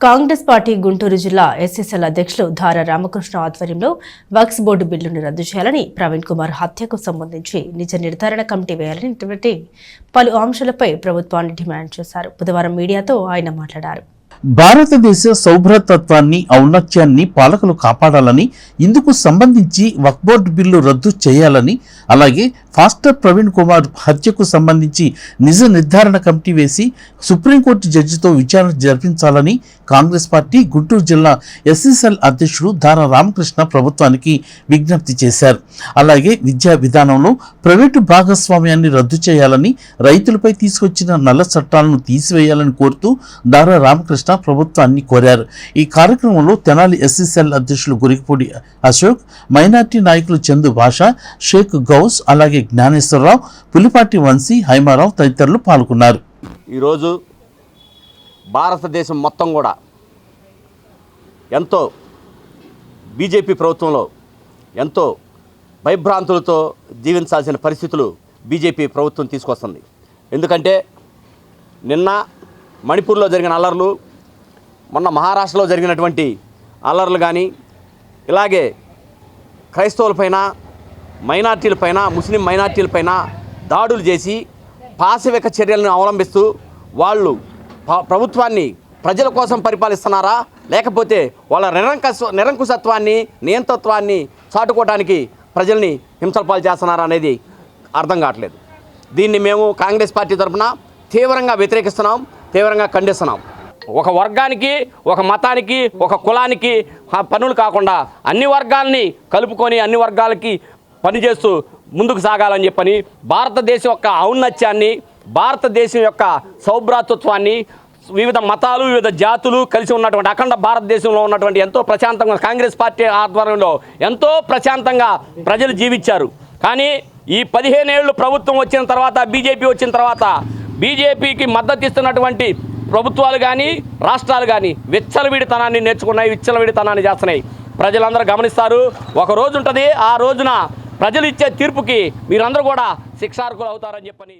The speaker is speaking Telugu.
కాంగ్రెస్ పార్టీ గుంటూరు జిల్లా ఎస్ఎస్ఎల్ అధ్యక్షులు ధార రామకృష్ణ ఆధ్వర్యంలో వక్స్ బోర్డు బిల్లును రద్దు చేయాలని ప్రవీణ్ కుమార్ హత్యకు సంబంధించి నిజ నిర్ధారణ కమిటీ వేయాలని పలు అంశాలపై ప్రభుత్వాన్ని డిమాండ్ చేశారు. బుధవారం మీడియాతో ఆయన మాట్లాడారు. భారతదేశ సౌభ్రతత్వాన్ని ఔన్నత్యాన్ని పాలకులు కాపాడాలని ఇందుకు సంబంధించి వక్బోర్డ్ బిల్లు రద్దు చేయాలని అలాగే ఫాస్టర్ ప్రవీణ్ కుమార్ హత్యకు సంబంధించి నిజ నిర్ధారణ కమిటీ వేసి సుప్రీంకోర్టు జడ్జితో విచారణ జరిపించాలని కాంగ్రెస్ పార్టీ గుంటూరు జిల్లా ఎస్ఎస్ఎల్ అధ్యక్షుడు దారా రామకృష్ణ ప్రభుత్వానికి విజ్ఞప్తి చేశారు. అలాగే విద్యా విధానంలో ప్రైవేటు భాగస్వామ్యాన్ని రద్దు చేయాలని రైతులపై తీసుకొచ్చిన నల్ల చట్టాలను తీసివేయాలని కోరుతూ దారా రామకృష్ణ ప్రభుత్వాన్ని కోరారు. ఈ కార్యక్రమంలో తెనాలి ఎస్ఎస్ఎల్ అధ్యక్షులు గురికిపూడి అశోక్ మైనార్టీ నాయకులు చందు భాష షేక్ గౌస్ అలాగే జ్ఞానేశ్వరరావు పులిపాటి వంశీ హైమారావు తదితరులు పాల్గొన్నారు. ఈరోజు భారతదేశం మొత్తం కూడా ఎంతో బీజేపీ ప్రభుత్వంలో ఎంతో భయభ్రాంతులతో జీవించాల్సిన పరిస్థితులు బీజేపీ ప్రభుత్వం తీసుకొస్తుంది. ఎందుకంటే నిన్న మణిపూర్లో జరిగిన అల్లర్లు మొన్న మహారాష్ట్రలో జరిగినటువంటి అల్లర్లు కానీ ఇలాగే క్రైస్తవులపైన మైనార్టీలపైన ముస్లిం మైనార్టీలపైన దాడులు చేసి పాశవిక చర్యలను అవలంబిస్తూ వాళ్ళు ప్రభుత్వాన్ని ప్రజల కోసం పరిపాలిస్తున్నారా? లేకపోతే వాళ్ళ నిరంకస నిరంకుశత్వాన్ని నియంతత్వాన్ని చాటుకోవడానికి ప్రజల్ని హింసలపాలు చేస్తున్నారా అనేది అర్థం కావట్లేదు. దీన్ని మేము కాంగ్రెస్ పార్టీ తరఫున తీవ్రంగా వ్యతిరేకిస్తున్నాం తీవ్రంగా ఖండిస్తున్నాం. ఒక వర్గానికి ఒక మతానికి ఒక కులానికి పనులు కాకుండా అన్ని వర్గాలని కలుపుకొని అన్ని వర్గాలకి పనిచేస్తూ ముందుకు సాగాలని చెప్పని భారతదేశం యొక్క ఔన్నత్యాన్ని భారతదేశం యొక్క సౌభ్రాతృత్వాన్ని వివిధ మతాలు వివిధ జాతులు కలిసి ఉన్నటువంటి అఖండ భారతదేశంలో ఉన్నటువంటి ఎంతో ప్రశాంతంగా కాంగ్రెస్ పార్టీ ఆధ్వర్యంలో ఎంతో ప్రశాంతంగా ప్రజలు జీవించారు. కానీ ఈ పదిహేనేళ్ళు ప్రభుత్వం వచ్చిన తర్వాత బీజేపీ వచ్చిన తర్వాత బీజేపీకి మద్దతు ఇస్తున్నటువంటి ప్రభుత్వాలు కానీ రాష్ట్రాలు కానీ విచ్చలవిడితనాన్ని నేర్చుకున్నాయి విచ్చలవిడితనాన్ని చేస్తున్నాయి. ప్రజలందరూ గమనిస్తారు ఒక రోజు ఉంటుంది ఆ రోజున ప్రజలు ఇచ్చే తీర్పుకి మీరందరూ కూడా శిక్షార్హులు అవుతారని చెప్పని